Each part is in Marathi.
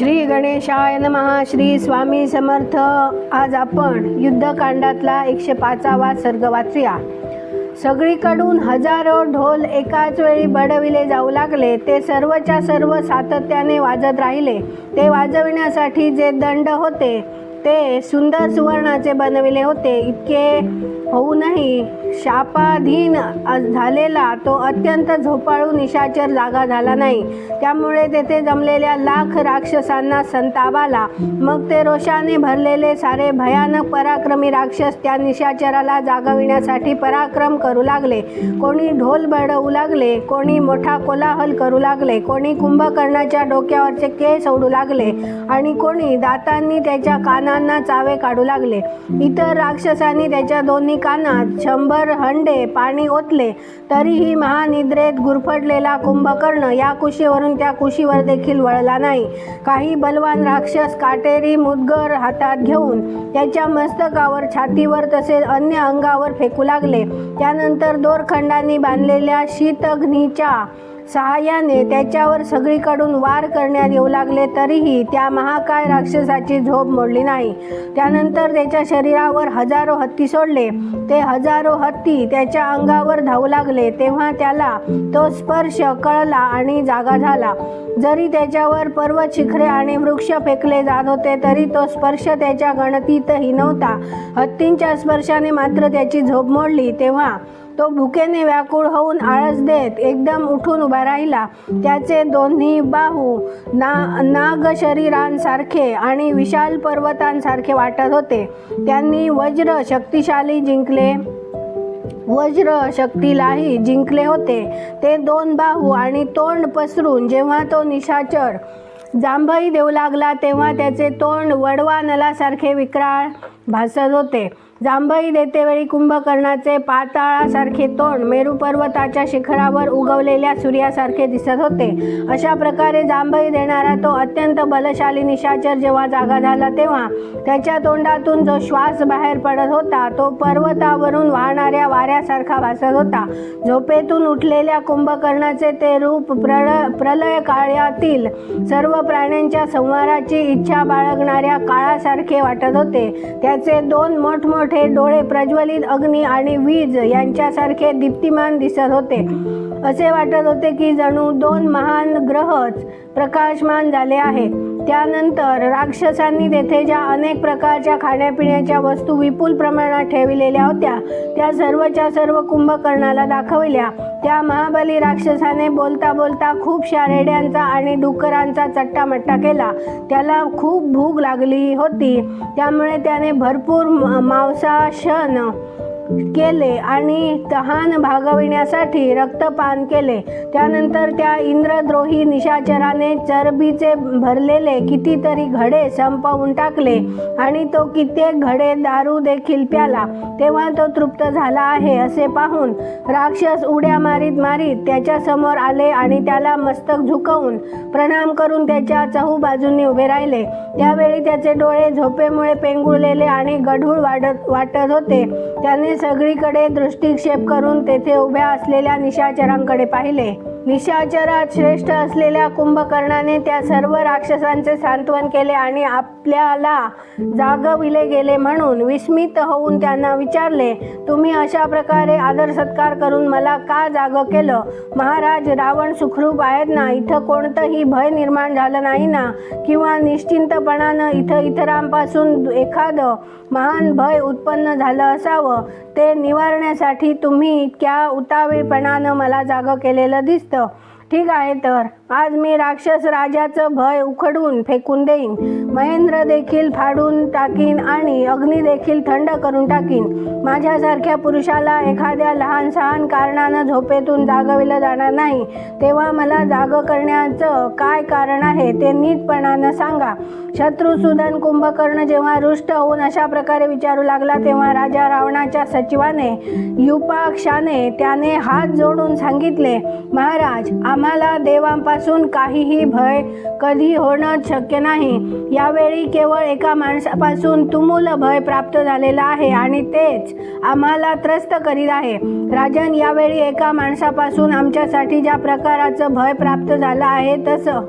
श्री गणेशाय नमः. श्री स्वामी समर्थ. आज आपण युद्धकांडातला एकशे पाचावा सर्ग वाचूया. सगळीकडून हजारो ढोल एकाच वेळी बडविले जाऊ लागले. ते सर्वच्या सर्व सातत्याने वाजत राहिले. ते वाजविण्यासाठी जे दंड होते ते सुंदर सुवर्णाचे बनविले होते. इतके होऊनही शापाधीन झालेला तो अत्यंत झोपाळू निशाचर जागा झाला नाही. त्यामुळे तेथे जमलेल्या लाख राक्षसांना संताप आला. मग ते रोषाने भरलेले सारे भयानक पराक्रमी राक्षस त्या निशाचराला जागविण्यासाठी पराक्रम करू लागले. कोणी ढोल बडवू लागले कोणी मोठा कोलाहल करू लागले कोणी कुंभकर्णाच्या डोक्यावरचे केस ओढू लागले आणि कोणी दातांनी त्याच्या काना कानांना चावे काढू लागले. इतर राक्षसांनी त्याच्या दोन्ही कानात शंभर हंडे पाणी ओतले. तरीही महानिद्रेत गुरफटलेला कुंभकर्ण या कुशीवरून त्या कुशीवर देखील वळला नाही. काही बलवान राक्षस काटेरी मुदगर हातात घेऊन त्याच्या मस्तकावर छातीवर तसेच अन्य अंगावर फेकू लागले. त्यानंतर दोरखंडांनी बांधलेल्या शीतघ्नीच्या सहाय्याने त्याच्यावर सगळीकडून वार करण्यात येऊ लागले तरीही त्या महाकाय राक्षसाची झोप मोडली नाही. त्यानंतर त्याच्या शरीरावर हजारो हत्ती सोडले. ते हजारो हत्ती त्याच्या अंगावर धावू लागले. तेव्हा त्याला तो स्पर्श कळला आणि जागा झाला. जरी त्याच्यावर पर्वत शिखरे आणि वृक्ष फेकले जात होते तरी तो स्पर्श त्याच्या गणतीतही नव्हता. हत्तींच्या स्पर्शाने मात्र त्याची झोप मोडली. तेव्हा तो भुकेने व्याकुळ होऊन आळस देत एकदम उठून उभा राहिला. त्याचे दोन्ही बाहू ना नाग शरीरांसारखे आणि विशाल पर्वतांसारखे वाटत होते. त्यांनी वज्र शक्तिशाली जिंकले. वज्र शक्तीलाही जिंकले होते. ते दोन बाहू आणि तोंड पसरून जेव्हा तो निशाचर जांभई देऊ लागला तेव्हा त्याचे तोंड वडवा नलासारखे विक्राळ भासत होते. जांभई देतेवेळी कुंभकर्णाचे पाताळासारखे तोंड मेरू पर्वताच्या शिखरावर उगवलेल्या सूर्यासारखे दिसत होते. अशा प्रकारे जांभई देणारा तो अत्यंत बलशाली निशाचर जेव्हा जागा झाला तेव्हा त्याच्या तोंडातून जो श्वास बाहेर पडत होता तो पर्वतावरून वाहणाऱ्या वाऱ्यासारखा भासत होता. झोपेतून उठलेल्या कुंभकर्णाचे ते रूप प्रळ प्रलय काळातील सर्व प्राण्यांच्या संहाराची इच्छा बाळगणाऱ्या काळासारखे वाटत होते. त्याचे दोन मोठमोठे डोळे प्रज्वलित अग्नी आणि वीज यांच्यासारखे दीप्तिमान दिसत होते. असे वाटत होते की जणू दोन महान ग्रहच प्रकाशमान झाले आहेत. त्यानंतर राक्षसांनी तेथे ज्या अनेक प्रकारच्या खाण्यापिण्याच्या वस्तू विपुल प्रमाणात ठेवलेल्या होत्या त्या सर्वच्या सर्व कुंभकर्णाला दाखविल्या. त्या महाबली राक्षसाने बोलता बोलता खूप रेड्यांचा आणि डुकरांचा चट्टामट्टा केला. त्याला खूप भूक लागली होती. त्यामुळे त्याने भरपूर म- मांसाशन केले आणि तहान भागविण्यासाठी रक्तपान केले. त्यानंतर त्या इंद्रद्रोही निशाचराने चरबीचे भरलेले कितीतरी घडे संपवून टाकले आणि तो कित्येक घडे दारू देखील प्याला. तेव्हा तो तृप्त झाला आहे असे पाहून राक्षस उड्या मारीत मारीत त्याच्यासमोर आले आणि त्याला मस्तक झुकवून प्रणाम करून त्याच्या चहूबाजूंनी उभे राहिले. त्यावेळी त्याचे डोळे झोपेमुळे पेंगुळलेले आणि गढूळ वाढत वाटत होते. त्याने सगळीकडे दृष्टिक्षेप करून तेथे उभ्या असलेल्या निशाचरांकडे पाहिले. निशाचरात श्रेष्ठ असलेल्या कुंभकर्णाने त्या सर्व राक्षसांचे सांत्वन केले आणि आपल्याला जागविले गेले म्हणून विस्मित होऊन त्यांना विचारले तुम्ही अशा प्रकारे आदर सत्कार करून मला का जाग केलं? महाराज रावण सुखरूप आहेत ना? इथं कोणतंही भय निर्माण झालं नाही ना? किंवा निश्चिंतपणानं इथं इतरांपासून एखादं महान भय उत्पन्न झालं असावं? ते निवारण्यासाठी तुम्ही इतक्या उतावीळपणानं मला जाग केलेलं दिसतं. 对 ठीक आहे तर. आज मी राक्षस राजाचं भय उखडून फेकून देईन. महेंद्र देखील फाडून टाकीन आणि अग्नी देखील थंड करून टाकीन. माझ्यासारख्या पुरुषाला एखाद्या लहान सहान कारणानं झोपेतून जागविलं जाणार नाही. तेव्हा मला जाग करण्याचं काय कारण आहे ते नीटपणानं सांगा. शत्रुसुदन कुंभकर्ण जेव्हा रुष्ट होऊन अशा प्रकारे विचारू लागला तेव्हा राजा रावणाच्या सचिवाने युपाक्षाने त्याने हात जोडून सांगितले महाराज आम्हाला देवांपासून काहीही भय कधी होणं शक्य नाही. यावेळी केवळ एका माणसापासून तुमुल भय प्राप्त झालेला आहे आणि तेच आम्हाला त्रस्त करीत आहे. राजन यावेळी एका माणसापासून आमच्यासाठी ज्या प्रकाराचं भय प्राप्त झालं आहे तसं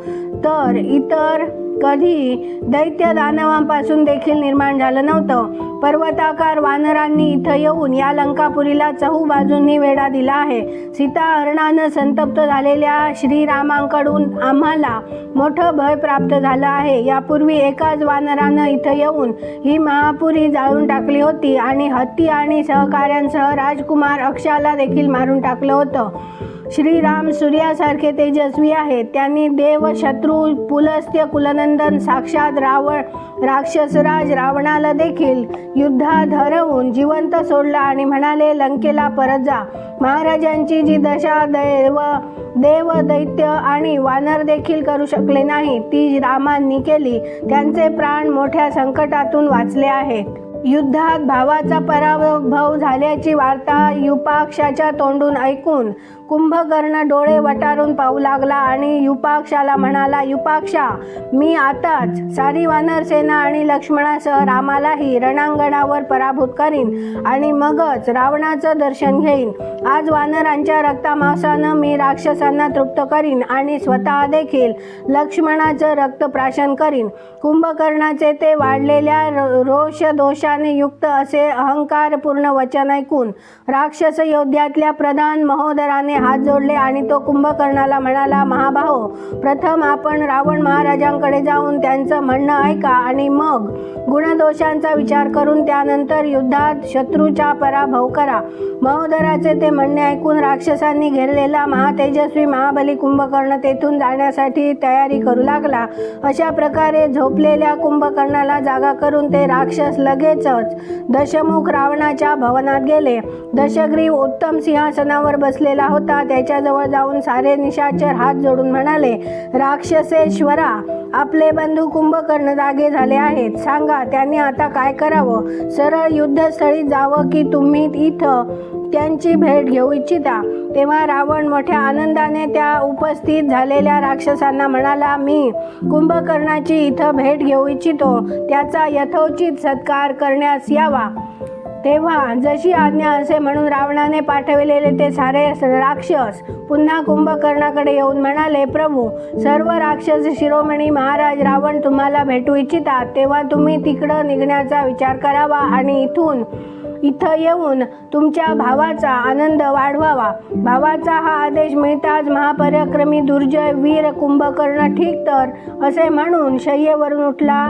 तर इतर कधी दैत्य दानवांपासून देखील निर्माण झालं नव्हतं. पर्वताकार वानरांनी इथं येऊन या लंकापुरीला चहू बाजूंनी वेढा दिला आहे. सीता हरणानं संतप्त झालेल्या श्रीरामांकडून आम्हाला मोठं भय प्राप्त झालं आहे. यापूर्वी एकाच वानरानं इथं येऊन ही महापुरी जाळून टाकली होती आणि हत्ती आणि सहकाऱ्यांसह राजकुमार अक्षाला देखील मारून टाकलं होतं. श्रीराम सूर्यासारखे तेजस्वी आहेत. त्यांनी देव शत्रू पुलस्त्य कुलनंदन साक्षात रावण राक्षसराज रावणाला देखील युद्धात हरवून जिवंत सोडला आणि म्हणाले लंकेला परत जा. महाराजांची जी दशा देव देव दैत्य आणि वानर देखील करू शकले नाही ती रामांनी केली. त्यांचे प्राण मोठ्या संकटातून वाचले आहेत. युद्धात भावाचा पराभव झाल्याची वार्ता युपाक्षाच्या तोंडून ऐकून कुंभकर्ण डोळे वटारून पाहू लागला आणि युपाक्षाला म्हणाला युपाक्षा मी आताच सारी वानर सेना आणि लक्ष्मणासह रामालाही रणांगणावर पराभूत करीन आणि मगच रावणाचं दर्शन घेईन. आज वानरांच्या रक्तामांसानं मी राक्षसांना तृप्त करीन आणि स्वतः देखील लक्ष्मणाचं रक्त प्राशन करीन. कुंभकर्णाचे ते वाढलेल्या रोषदोषाने रोष दोषाने युक्त असे अहंकारपूर्ण वचन ऐकून राक्षस योद्ध्यातल्या प्रधान महोदराने हात जोडले आणि तो कुंभकर्णाला म्हणाला महाभाहो प्रथम आपण रावण महाराजांकडे जाऊन त्यांचं म्हणणं ऐका आणि मग गुणदोषांचा विचार करून त्यानंतर युद्धात शत्रूचा पराभव करा. महोदराचे ते म्हणणे ऐकून राक्षसांनी घेरलेला महातेजस्वी महाबली कुंभकर्ण तेथून जाण्यासाठी तयारी करू लागला. अशा प्रकारे झोपलेल्या कुंभकर्णाला जागा करून ते राक्षस लगेचच दशमुख रावणाच्या भवनात गेले. दशग्रीव उत्तम सिंहासनावर बसलेला होता. त्याच्याजवळ जाऊन सारे निशाचर हात जोडून म्हणाले राक्षसेश्वरा आपले बंधू कुंभकर्ण जागे झाले आहेत. सांगा त्यांनी आता काय करावं? सरळ युद्धस्थळी जावं की तुम्ही इथं त्यांची भेट घेऊ इच्छिता? तेव्हा रावण मोठ्या आनंदाने त्या उपस्थित झालेल्या राक्षसांना म्हणाला मी कुंभकर्णाची इथं भेट घेऊ इच्छितो. त्याचा यथोचित सत्कार करण्यास यावा. तेव्हा जशी आज्ञा असे म्हणून रावणाने पाठविलेले ते सारे राक्षस पुन्हा कुंभकर्णाकडे येऊन म्हणाले प्रभू सर्व राक्षस शिरोमणी महाराज रावण तुम्हाला भेटू इच्छितात तेव्हा तुम्ही तिकडं निघण्याचा विचार करावा आणि इथून इथं येऊन तुमच्या भावाचा आनंद वाढवावा. भावाचा हा आदेश मिळताच महापराक्रमी दुर्जय वीर कुंभकर्ण ठीक तर असे म्हणून शय्येवरून उठला.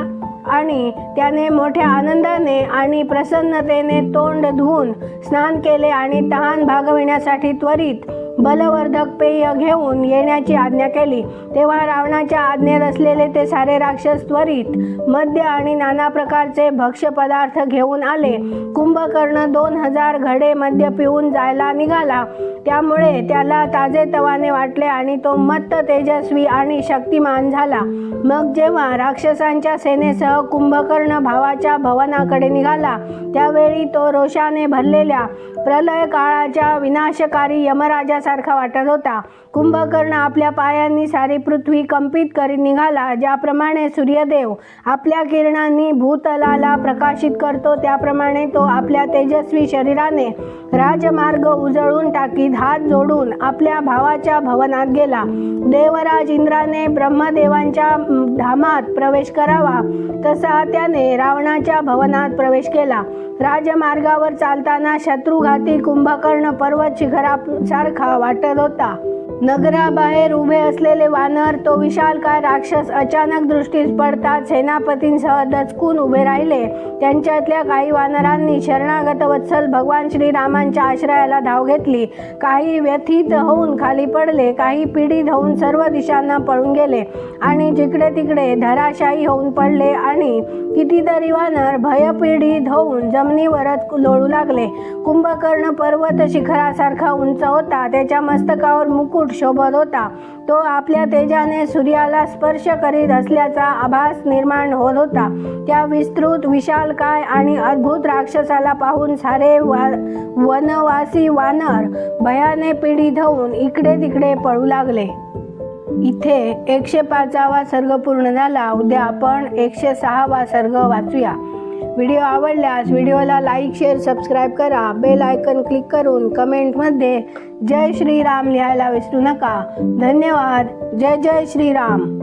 आणि त्याने मोठ्या आनंदाने आणि प्रसन्नतेने तोंड धुवून स्नान केले आणि तहान भागविण्यासाठी त्वरित बलवर्धक पेय घेऊन येण्याची आज्ञा केली. तेव्हा रावणाच्या आज्ञेत असलेले ते सारे राक्षस त्वरित मद्य आणि नाना प्रकारचे भक्ष्य पदार्थ घेऊन आले. कुंभकर्ण दोन हजार घडे मद्य पिऊन जायला निघाला. त्यामुळे त्याला ताजे तवाने वाटले आणि तो मत्त तेजस्वी आणि शक्तिमान झाला. मग जेव्हा राक्षसांच्या सेनेसह कुंभकर्ण भावाच्या भवनाकडे निघाला त्यावेळी तो रोषाने भरलेल्या प्रलय काळाच्या विनाशकारी यमराजासारखा वाटत होता. कुंभकर्ण आपल्या पायांनी सारी पृथ्वी कंपित करीत निघाला ज्याप्रमाणे सूर्यदेव आपल्या किरणांनी भूतलाला प्रकाशित करतो त्याप्रमाणे तो आपल्या तेजस्वी शरीराने राजमार्ग उजळून टाकीत हात जोडून आपल्या भावाच्या भवनात गेला. देवराज इंद्राने ब्रह्मदेवांच्या धामात प्रवेश करावा तसा त्याने रावणाच्या भवनात प्रवेश केला. राजमार्गावर चालताना शत्रुघाती कुंभकर्ण पर्वत शिखरासारखा वाटत होता. नगराबाहेर उभे असलेले वानर तो विशालकाय राक्षस अचानक दृष्टीस पडताच सेनापतींसह दचकून उभे राहिले. त्यांच्यातल्या काही वानरांनी शरणागत वत्सल भगवान श्रीरामांच्या आश्रयाला धाव घेतली. काही व्यथित होऊन खाली पडले काही पीडित होऊन सर्व दिशांना पळून गेले आणि जिकडे तिकडे धराशायी होऊन पडले आणि कितीतरी वानर भयपीडित होऊन जमिनीवरच लोळू लागले. कुंभकर्ण पर्वत शिखरासारखा उंच होता. त्याच्या मस्तकावर मुकुट शोभत होता. तो आपल्या तेजाने सूर्याला स्पर्श करीत असल्याचा आभास निर्माण होत होता. त्या विस्तृत विशालकाय आणि अद्भुत राक्षसाला पाहून सारे वा वनवासी वानर भयाने पिढी धवून इकडे तिकडे पळू लागले. इथे एकशे पाचावा सर्ग पूर्ण झाला. उद्या आपण एकशे सहावा सर्ग वाचूया. व्हिडिओ आवडल्यास व्हिडिओला लाईक शेअर सबस्क्राईब करा. बेल आयकन क्लिक करून कमेंटमध्ये जय श्रीराम लिहायला विसरू नका. धन्यवाद. जय जय श्रीराम.